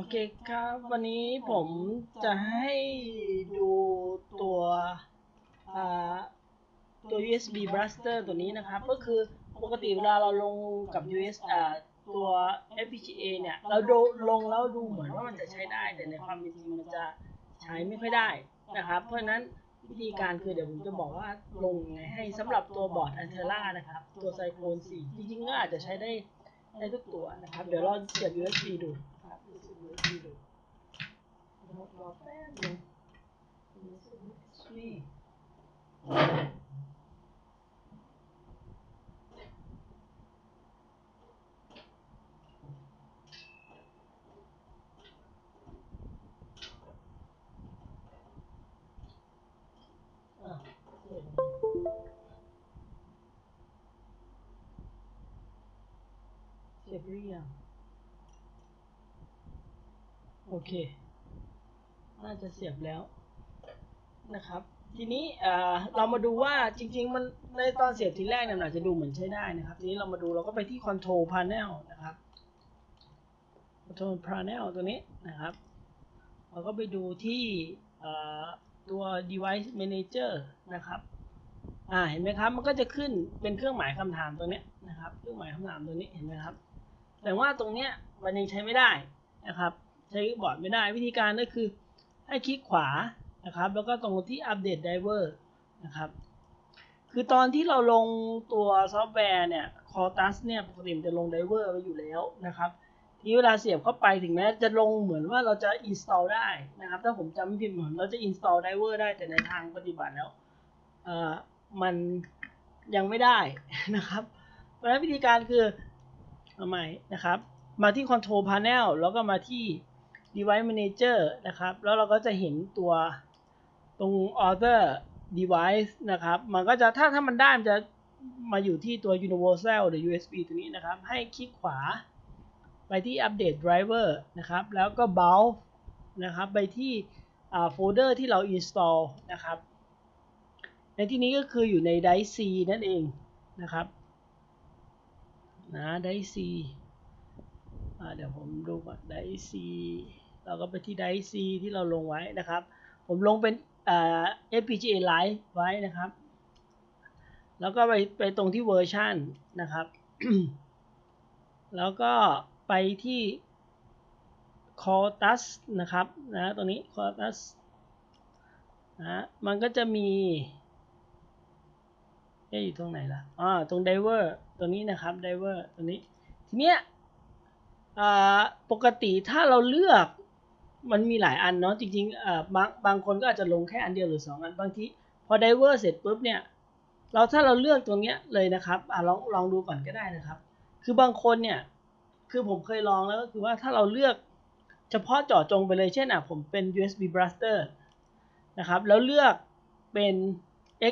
โอเคครับ วันนี้ผมจะให้ดูตัวตัว USB Blaster ตัวนี้นะครับ ก็คือปกติเวลาเราลงกับ US ตัว FPGA เนี่ย เราดูลงแล้วดูเหมือนว่ามันจะใช้ได้ แต่ในความเป็นจริงมันจะใช้ไม่ค่อยได้นะครับ เพราะฉะนั้นวิธีการคือเดี๋ยวผมจะบอกว่าลงไงให้สำหรับตัวบอร์ดอันเทล่านะครับ ตัวไซโค n 4จริงๆก็อาจจะใช้ได้ได้ทุกตัวนะครับ เดี๋ยวเราเสียบ USB ดูครับเสียบ USB ดู รอแป๊บ น่าจะเสียบแล้วนะครับ ทีนี้เอ่อเรามาดูว่าจริง ๆ มันในตอนเสียบทีแรกเนี่ยอาจจะดูเหมือนใช้ได้นะครับ ทีนี้เรามาดูเราก็ไปที่ Control Panel นะครับ Control Panel ตัวนี้นะครับ เราก็ไปดูที่เอ่อตัว Device Manager นะครับ อ่า เห็นไหมครับ มันก็จะขึ้นเป็นเครื่องหมายคำถามตัวนี้นะครับ เครื่องหมายคำถามตัวนี้ เห็นไหมครับ แต่ว่าตรงเนี้ยมันยังใช้ไม่ได้นะครับ ใช้บอร์ดไม่ได้ วิธีการก็คือ ให้คลิกขวานะครับแล้วก็ตรงที่อัปเดตไดเวอร์นะครับคือตอนที่เราลงตัวซอฟต์แวร์เนี่ย Cortus เนี่ยปกติมันจะลงไดเวอร์ไว้อยู่แล้วนะครับทีเวลาเสียบเข้าไปถึงแม้จะลงเหมือนว่าเราจะ install ได้นะครับ ถ้าผมจำไม่ผิดเหมือนเราจะ install driver ได้แต่ในทางปฏิบัติแล้วเอ่อมันยังไม่ได้นะครับ เพราะฉะนั้นวิธีการคือเอาใหม่นะครับ มาที่ control panel แล้วก็มาที่ device manager นะครับ แล้วเราก็จะเห็นตัวตรง order device นะครับ มันก็จะถ้าถ้ามันได้มันจะมาอยู่ที่ตัว universal หรือ USB ตัวนี้นะครับ ให้คลิกขวาไปที่ update driver นะครับ แล้วก็ bulb นะครับ ไปที่โฟลเดอร์ที่เรา install นะครับ ในที่นี้ก็คืออยู่ใน drive C นั่นเองนะครับนะ drive C เดี๋ยวผมดูก่อน drive C เราก็ไปที่ drive C ที่เราลงไว้นะครับ ผมลงเป็นอ่า FPGA Live ไว้นะครับ แล้วก็ไปไปตรงที่เวอร์ชันนะครับ แล้วก็ไปที่ Cortus นะครับนะตรงนี้ Cortus นะมันก็จะมีเอ๊ะอยู่ตรงไหนล่ะอ่าตรง Diver ตัวนี้นะครับ Diver ตัวนี้ ทีเนี้ย ปกติถ้าเราเลือกมันมีหลายอันเนาะจริงๆบางบางคนก็อาจจะลงแค่อันเดียวหรือสองอันบางทีพอ Diver เสร็จปุ๊บเนี่ยเราถ้าเราเลือกตรงเนี้ยเลยนะครับอลองลองดูก่อนก็ได้นะครับ คือบางคนเนี่ยคือผมเคยลองแล้วก็คือว่าถ้าเราเลือกเฉพาะเจาะจงไปเลยเช่นอะผมเป็น USB Blaster นะครับแล้วเลือกเป็น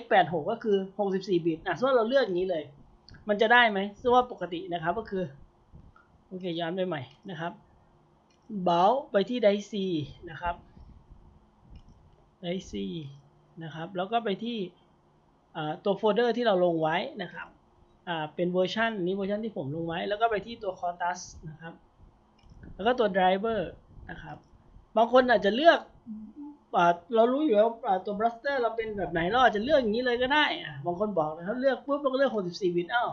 x86 ก็คือ 64 บิตอะสมมติเราเลือกอย่างนี้เลย มันจะได้ไหมซึ่งว่าปกตินะครับก็คือ โอเคย้อนไปใหม่นะครับเบาไปที่ไดซีนะครับไดซีนะครับแล้วก็ไปที่ตัวโฟลเดอร์ที่เราลงไว้นะครับเป็นเวอร์ชันนี้เวอร์ชันที่ผมลงไว้ แล้วก็ไปที่ตัว Cortus นะครับ แล้วก็ตัว Driver นะครับ บางคนอาจจะเลือกเรารู้อยู่แล้วอ่าตัว Blaster เราเป็นแบบไหนเราอาจจะเลือกอย่างนี้เลยก็ได้ บางคนบอกนะครับเลือกปุ๊บเราก็เลือก 64 บิตอ้าว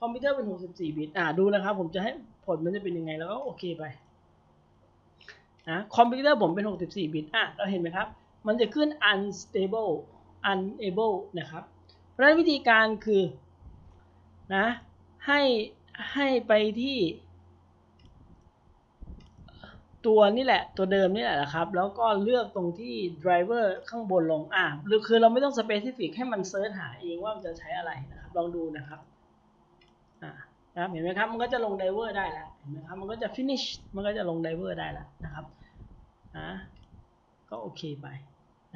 คอมพิวเตอร์เป็น 64 บิต อ่า ดูนะครับ ผมจะให้ผลมันจะเป็นยังไง แล้วก็โอเคไปนะคอมพิวเตอร์ผมเป็น 64 บิต อะ เราเห็นไหมครับ มันจะขึ้น unstable unable นะครับ เพราะฉะนั้นวิธีการคือ นะ ให้ ให้ไปที่ ตัวนี่แหละ ตัวเดิมนี่แหละนะครับ แล้วก็เลือกตรงที่ driver ข้างบนลง อะหรือคือเราไม่ต้อง specific ให้มันเซิร์ชหาเองว่ามันจะใช้อะไรนะครับ ลองดูนะครับ นะครับเห็นไหมครับมันก็จะลง driver ได้แล้วเห็นไหมครับมันก็จะ finish มันก็จะลง driver ได้แล้วนะครับอ่าก็โอเคไป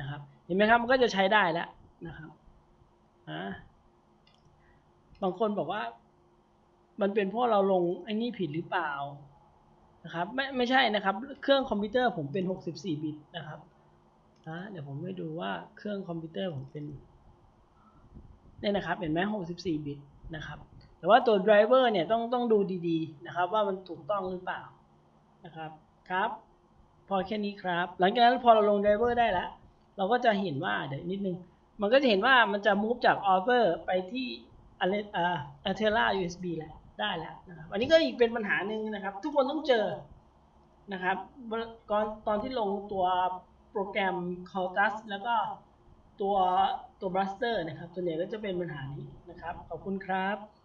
นะครับเห็นไหมครับมันก็จะใช้ได้แล้วนะครับอ่าบางคนบอกว่า มันเป็นเพราะเราลงไอ้นี่ผิดหรือเปล่านะครับไม่ไม่ใช่นะครับ เครื่องคอมพิวเตอร์ผมเป็น 64 บิตนะครับนะเดี๋ยวผมให้ดูว่าเครื่องคอมพิวเตอร์ผมเป็นเนี่ยนะครับเห็นไหม64 บิตนะครับ แต่ว่าตัวไดรเวอร์เนี่ยต้องต้องดูดีๆนะครับ ว่ามันถูกต้องหรือเปล่านะครับครับ พอแค่นี้ครับ หลังจากนั้นพอเราลงไดเวอร์ได้แล้วเราก็จะเห็นว่าเดี๋ยวนิดนึง มันก็จะเห็นว่ามันจะ move จาก offer ไปที่อะไรอ่า Altera USB แล้วได้แล้วนะครับ อันนี้ก็อีกเป็นปัญหาหนึ่งนะครับ ทุกคนต้องเจอนะครับก่อนตอนที่ลงตัวโปรแกรม c o l t u s แล้วก็ตัวตัว Blaster นะครับส่วนใหญ่ก็จะเป็นปัญหานี้นะครับ ขอบคุณครับ